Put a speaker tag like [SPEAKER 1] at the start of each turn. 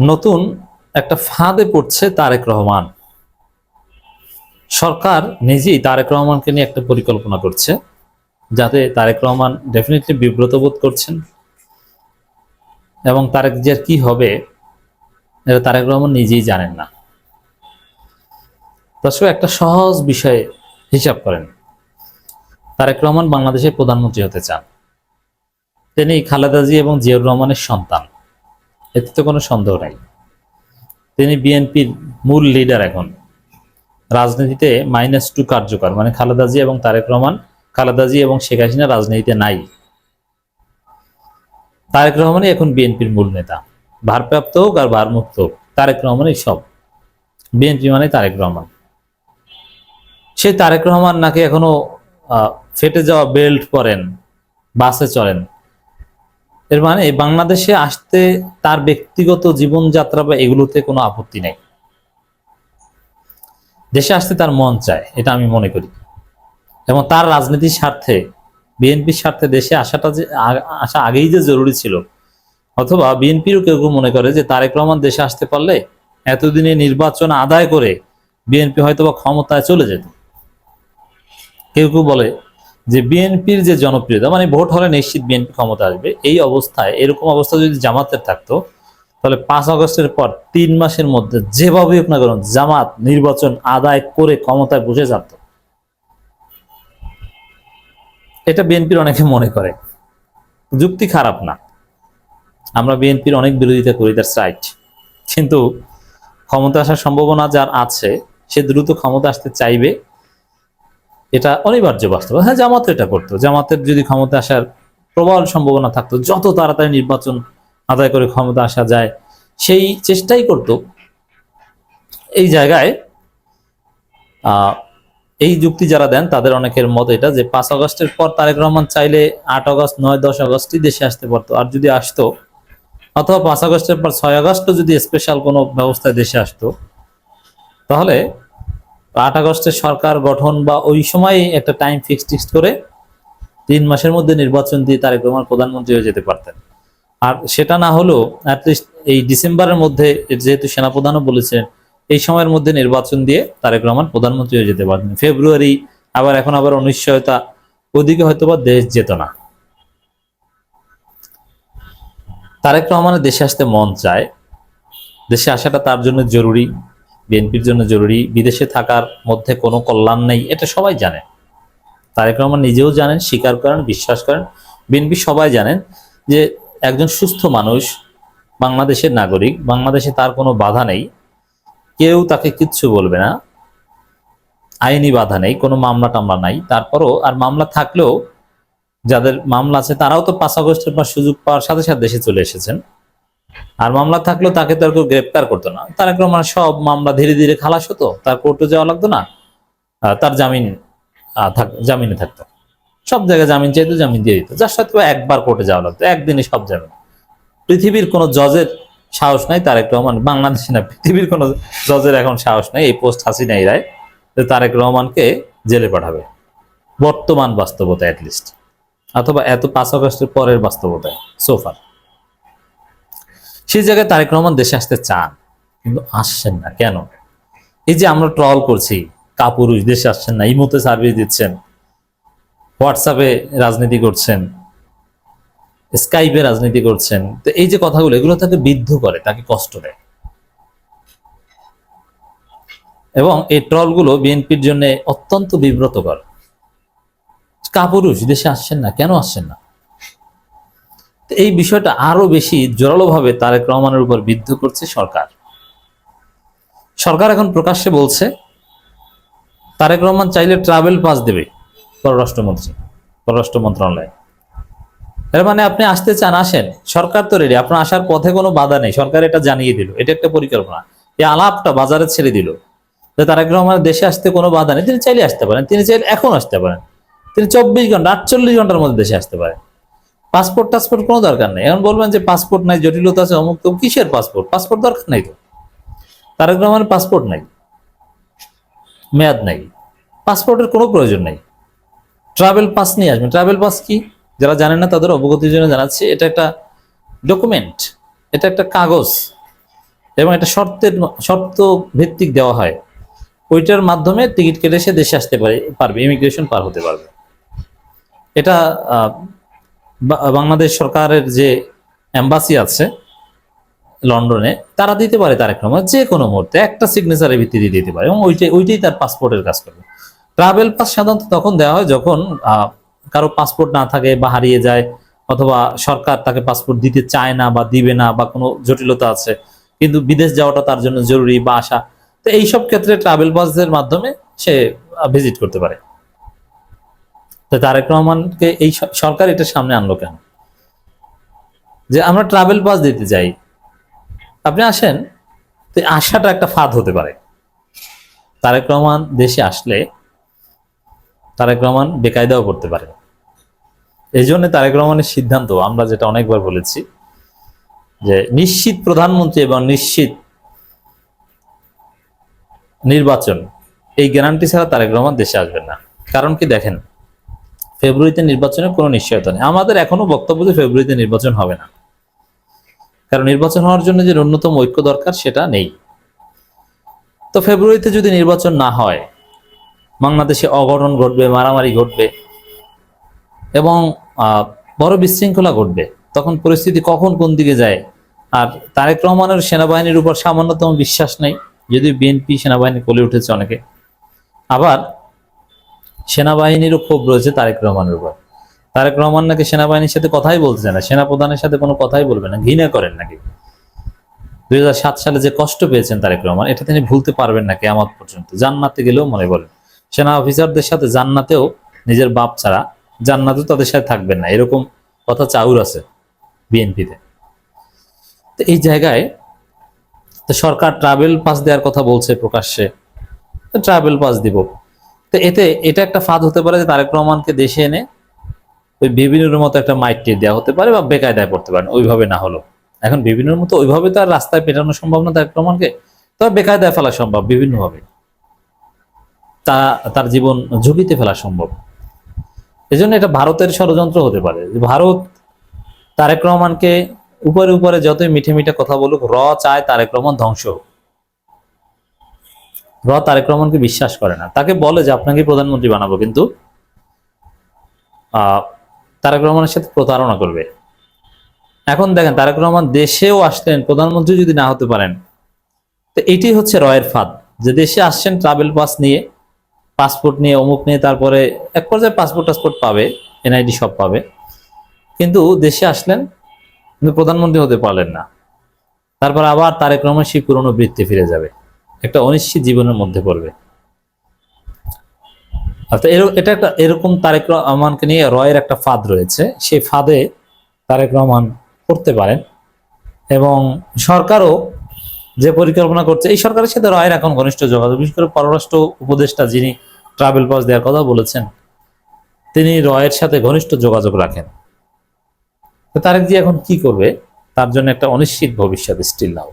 [SPEAKER 1] নতুন একটা ফাঁদে পড়ছে তারেক রহমান। সরকার নিজেই তারেক রহমানকে নিয়ে একটা পরিকল্পনা করছে, যাতে তারেক রহমান ডেফিনেটলি বিব্রত বোধ করছেন। এবং তারেক যে কি হবে, এটা তারেক রহমান নিজেই জানেন না। দর্শক, একটা সহজ বিষয়ে হিসাব করেন। তারেক রহমান বাংলাদেশের প্রধানমন্ত্রী হতে চান। তিনি খালেদা জি এবং জিয়াউর রহমানের সন্তান। এতে তো কোনো সন্দেহ নাই। তিনি বিএনপির মূল লিডার এখন। রাজনীতিতে মাইনাস টু কার্যকর মানে খালেদা জি এবং তারেক রহমান, খালেদা জি এবং শেখ হাসিনা রাজনীতিতে নাই। তারেক রহমানই এখন বিএনপির মূল নেতা। ভারপ্রাপ্ত হোক আর ভারমুক্ত হোক, তারেক রহমানই সব। বিএনপি মানে তারেক রহমান। সেই তারেক রহমান নাকি এখনও ফেটে যাওয়া বেল্ট পরেন, বাসে চলেন এর মানে বাংলাদেশে আসতে তার ব্যক্তিগত জীবনযাত্রা বা এগুলোতে কোনো আপত্তি নেই। দেশে আসতে তার মন চায়, এটা আমি মনে করি। এবং তার রাজনীতির স্বার্থে, বিএনপির স্বার্থে দেশে আসাটা যে আসা আগেই যে জরুরি ছিল। অথবা বিএনপিরও কেউ কেউ মনে করে যে তারেক রহমান দেশে আসতে পারলে এতদিনে নির্বাচন আদায় করে বিএনপি হয়তোবা ক্ষমতায় চলে যেত। কেউ কেউ বলে যে বিএনপির যে জনপ্রিয়তা মানে ভোট হলে নিশ্চিত বিএনপি ক্ষমতা আসবে, এই অবস্থায়, এরকম অবস্থা যদি জামাতের থাকতো, তাহলে পাঁচ আগস্টের পর তিন মাসের মধ্যে যেভাবে হোক না জামাত নির্বাচন আদায় করে ক্ষমতায় বসে যেত এটা বিএনপির অনেকে মনে করে। যুক্তি খারাপ না। আমরা বিএনপির অনেক বিরোধিতা করি দ্যাটস রাইট কিন্তু ক্ষমতা আসার সম্ভাবনা যার আছে, সে দ্রুত ক্ষমতা আসতে চাইবে। এটা অনিবার্য বাস্তব। হ্যাঁ জামাত এটা করতো। জামাতের যদি ক্ষমতা আসার প্রবল সম্ভাবনা থাকতো, যত তাড়াতাড়ি নির্বাচন আদায় করে ক্ষমতা আসা যায়, সেই চেষ্টাই করত। এই জায়গায় এই যুক্তি যারা দেন, তাদের অনেকের মত এটা যে পাঁচ আগস্টের পর তারেক রহমান চাইলে আট আগস্ট নয়, দশ আগস্টই দেশে আসতে পারতো। আর যদি আসতো, অথবা পাঁচ আগস্টের পর ছয় আগস্টও যদি স্পেশাল কোনো ব্যবস্থায় দেশে আসতো, তাহলে আট আগস্টের সরকার গঠন বা ওই সময় একটা টাইম ফিক্স টিক্স করে তিন মাসের মধ্যে নির্বাচন দিয়ে তারেক রহমান প্রধানমন্ত্রী হয়ে যেতে পারতেন। আর সেটা না হলেও অ্যাটলিস্ট এই ডিসেম্বরের মধ্যে যেহেতু সেনাপ্রধানও বলেছেন এই সময়ের মধ্যে নির্বাচন দিয়ে তারেক রহমান প্রধানমন্ত্রী হয়ে যেতে পারতেন। ফেব্রুয়ারি, আবার এখন আবার অনিশ্চয়তা, ওদিকে হয়তো বা দেশ যেত না। তারেক রহমানের দেশে আসতে মন চায়। দেশে আসাটা তার জন্য জরুরি। বিএনপির জন্য জরুরি, বিদেশে থাকার মধ্যে কোনো কল্যাণ নেই, এটা সবাই জানে। তারেক রহমান নিজেও জানেন, স্বীকার করেন, বিশ্বাস করেন। বিএনপি সবাই জানেন যে একজন সুস্থ মানুষ, বাংলাদেশের নাগরিক, বাংলাদেশে তার কোনো বাধা নেই। কেউ তাকে কিচ্ছু বলবে না। আইনি বাধা নেই, কোনো মামলা টামলা নাই। তারপরও আর মামলা থাকলেও যাদের মামলা আছে, তারাও তো পাঁচ আগস্টের পর সুযোগ পাওয়ার সাথে সাথে দেশে চলে এসেছেন। আর মামলা থাকলেও তাকে তো আর কেউ গ্রেপ্তার করতো না। তারেক রহমান সব মামলা ধীরে ধীরে খালাস হতো, তার কোর্টে যাওয়া লাগতো না তার জামিন জামিনে থাকতো। সব জায়গায় জামিন চাইতো, জামিন দিয়ে দিত। যার সাথে একবার কোর্টে যাওয়া লাগতো, একদিনে সব জামিন পৃথিবীর কোনো জজের সাহস নাই তারেক রহমান, বাংলাদেশে না, পৃথিবীর কোনো জজের এখন সাহস নাই, এই পোস্ট হাসিনাই রায়, যে তারেক রহমানকে জেলে পাঠাবে। বর্তমান বাস্তবতা অ্যাটলিস্ট অথবা এত পাঁচ আগস্টের পরের বাস্তবতায় সোফার সেই জায়গায় তারেক রহমান দেশে আসতে চান, কিন্তু আসছেন না। কেন? এই যে আমরা ট্রল করছি, কাপুরুষ, দেশে আসছেন না, ইমোতে সার্ভিস দিচ্ছেন হোয়াটসঅ্যাপে রাজনীতি করছেন স্কাইপে রাজনীতি করছেন, তো এই যে কথাগুলো, এগুলো তাকে বিদ্ধ করে, তাকে কষ্ট দেয়। এবং এই ট্রলগুলো বিএনপির জন্য অত্যন্ত বিব্রতকর। কাপুরুষ, দেশে আসছেন না, কেন আসছেন না? তো এই বিষয়টা আরও বেশি জোরালোভাবে তারেক রহমানের উপর বিদ্ধ করছে সরকার। সরকার এখন প্রকাশ্যে বলছে, তারেক রহমান চাইলে ট্রাভেল পাস দেবে পররাষ্ট্রমন্ত্রী পররাষ্ট্র মন্ত্রণালয়। এর মানে আপনি আসতে চান, আসেন। সরকার তো রেডি আপনার আসার পথে কোনো বাধা নেই। সরকার এটা জানিয়ে দিল, এটা একটা পরিকল্পনা। এই আলাপটা বাজারে ছেড়ে দিল। যে তারেক রহমানের দেশে আসতে কোনো বাধা নেই, তিনি চাইলে আসতে পারেন, তিনি চাইলে এখন আসতে পারেন। তিনি চব্বিশ ঘণ্টা, আটচল্লিশ ঘণ্টার মধ্যে দেশে আসতে পারেন। পাসপোর্ট টাসপোর্ট কোনো দরকার নেই। এখন বলবেন যে পাসপোর্ট নাই, জটিলতা আছে, অমুক তো কিসের পাসপোর্ট পাসপোর্ট দরকার নাই তো? তারেক রহমানের পাসপোর্ট নাই। মেয়াদ নাই। পাসপোর্টের কোনো প্রয়োজন নেই। ট্রাভেল পাস নিয়ে আসবেন। ট্রাভেল পাস কি? যারা জানেন না তাদের অবগতির জন্য জানাচ্ছি, এটা একটা ডকুমেন্ট এটা একটা কাগজ এবং এটা শর্তের শর্ত ভিত্তিক দেওয়া হয়। ওইটার মাধ্যমে টিকিট কেটে সে দেশে আসতে পারে, পারবে ইমিগ্রেশন পার হতে পারবে। এটা বাংলাদেশ সরকারের যে এম্বাসি আছে লন্ডনে, তারা দিতে পারে তারেক রহমান যে কোনো মুহূর্তে একটা সিগনেচারের ভিত্তিতে দিতে পারে এবং ওইটাই ওইটাই তার পাসপোর্টের কাজ করবে। ট্রাভেল পাস সাধারণত তখন দেওয়া হয় যখন কারও পাসপোর্ট না থাকে বা হারিয়ে যায় অথবা সরকার তাকে পাসপোর্ট দিতে চায় না বা দিবে না বা কোনো জটিলতা আছে, কিন্তু বিদেশ যাওয়াটা তার জন্য জরুরি বা আসা তো এইসব ক্ষেত্রে ট্রাভেল পাসের মাধ্যমে সে ভিজিট করতে পারে। তারেক রহমানকে এই সরকার এটা সামনে আনলো কেন? যে আমরা ট্রাভেল পাস দিতে চাই। আপনি আসেন, তো আশাটা একটা ফাঁদ হতে পারে। তারেক রহমান দেশে আসলে তারেক রহমান বেকায়দাও করতে পারে। এই জন্য তারেক রহমানের সিদ্ধান্ত, আমরা যেটা অনেকবার বলেছি, যে নিশ্চিত প্রধানমন্ত্রী এবং নিশ্চিত নির্বাচন, এই গ্যারান্টি ছাড়া তারেক রহমান দেশে আসবেন না। কারণ কি দেখেন ফেব্রুয়ারিতে নির্বাচনের কোনো নিশ্চয়তা নেই। আমাদের এখনও বক্তব্য যে ফেব্রুয়ারিতে নির্বাচন হবে না। কারণ নির্বাচন হওয়ার জন্য যে ন্যূনতম ঐক্য দরকার, সেটা নেই। তো ফেব্রুয়ারিতে যদি নির্বাচন না হয়, বাংলাদেশে অঘটন ঘটবে, মারামারি ঘটবে এবং বড় বিশৃঙ্খলা ঘটবে, তখন পরিস্থিতি কখন কোন দিকে যায়? আর তারেক রহমানের সেনাবাহিনীর উপর সামান্যতম বিশ্বাস নেই। যদি বিএনপি সেনাবাহিনী কোলে উঠেছে অনেকে। আবার সেনাবাহিনীরও ক্ষোভ রয়েছে তারেক রহমানের উপর। তারেক রহমান নাকি সেনাবাহিনীর সাথে কথাই বলছে না, সেনাপ্রধানের সাথে কোনো কথাই বলবে না, ঘৃণা করেন নাকি? দুই হাজার সাত সালে যে কষ্ট পেয়েছেন তারেক রহমান, এটা তিনি ভুলতে পারবেন না কেয়ামত পর্যন্ত। জান্নাতে গেলেও মনে বলেন সেনা অফিসারদের সাথে জান্নাতেও নিজের বাপ ছাড়া জান্নাতেও তাদের সাথে থাকবেন না, এরকম কথা চাউর আছে বিএনপিতে। তো এই জায়গায় তো সরকার ট্রাভেল পাস দেওয়ার কথা বলছে প্রকাশ্যে, ট্রাভেল পাস দিব। তো এতে, এটা একটা ফাঁদ হতে পারে যে তারেক রহমানকে দেশে এনে ওই বিভিন্নর মতো একটা মাইট্রি দেওয়া হতে পারে বা বেকায়দায় পড়তে পারেন, ওইভাবে না হলো এখন বিভিন্নর মতো ওইভাবে তো আর রাস্তায় পেটানো সম্ভব না তারেক রহমানকে তবে বেকায়দায় ফেলা সম্ভব বিভিন্নভাবে। তা, তার জীবন ঝুঁকিতে ফেলা সম্ভব। এজন্য এটা ভারতের ষড়যন্ত্র হতে পারে। ভারত তারেক রহমানকে উপরে উপরে যতই মিঠে মিঠে কথা বলুক, র চায় তারেক রহমান ধ্বংস হোক। র তারেক রহমানকে বিশ্বাস করে না। তাকে বলে যে আপনাকে প্রধানমন্ত্রী বানাবো। কিন্তু তারেক রহমানের সাথে প্রতারণা করবে। এখন দেখেন, তারেক রহমান দেশেও আসলেন, প্রধানমন্ত্রী যদি না হতে পারেন, তো এটি হচ্ছে রয়ের ফাঁদ। যে দেশে আসছেন ট্রাভেল পাস নিয়ে পাসপোর্ট নিয়ে, অমুক নিয়ে, তারপরে এক পর্যায়ে পাসপোর্ট টাসপোর্ট পাবে এনআইডি সব পাবে। কিন্তু দেশে আসলেন, কিন্তু প্রধানমন্ত্রী হতে পারলেন না। তারপর আবার তারেক রহমান সেই পুরনো বৃত্তি ফিরে যাবে। একটা অনিশ্চিত জীবনের মধ্যে পড়বে। অর্থাৎ এটা একটা এরকম তারেক রহমানকে নিয়ে রয়ের একটা ফাঁদ রয়েছে। সেই ফাঁদে তারেক রহমান করতে পারেন এবং সরকারও যে পরিকল্পনা করছে, এই সরকারের সাথে রয়ের এখন ঘনিষ্ঠ যোগাযোগ, বিশেষ করে পররাষ্ট্র উপদেষ্টা যিনি ট্রাভেল পাস দেওয়ার কথা বলেছেন, তিনি রয়ের সাথে ঘনিষ্ঠ যোগাযোগ রাখেন। তারেক জি এখন কি করবে? তার জন্য একটা অনিশ্চিত ভবিষ্যৎ স্টিল নাও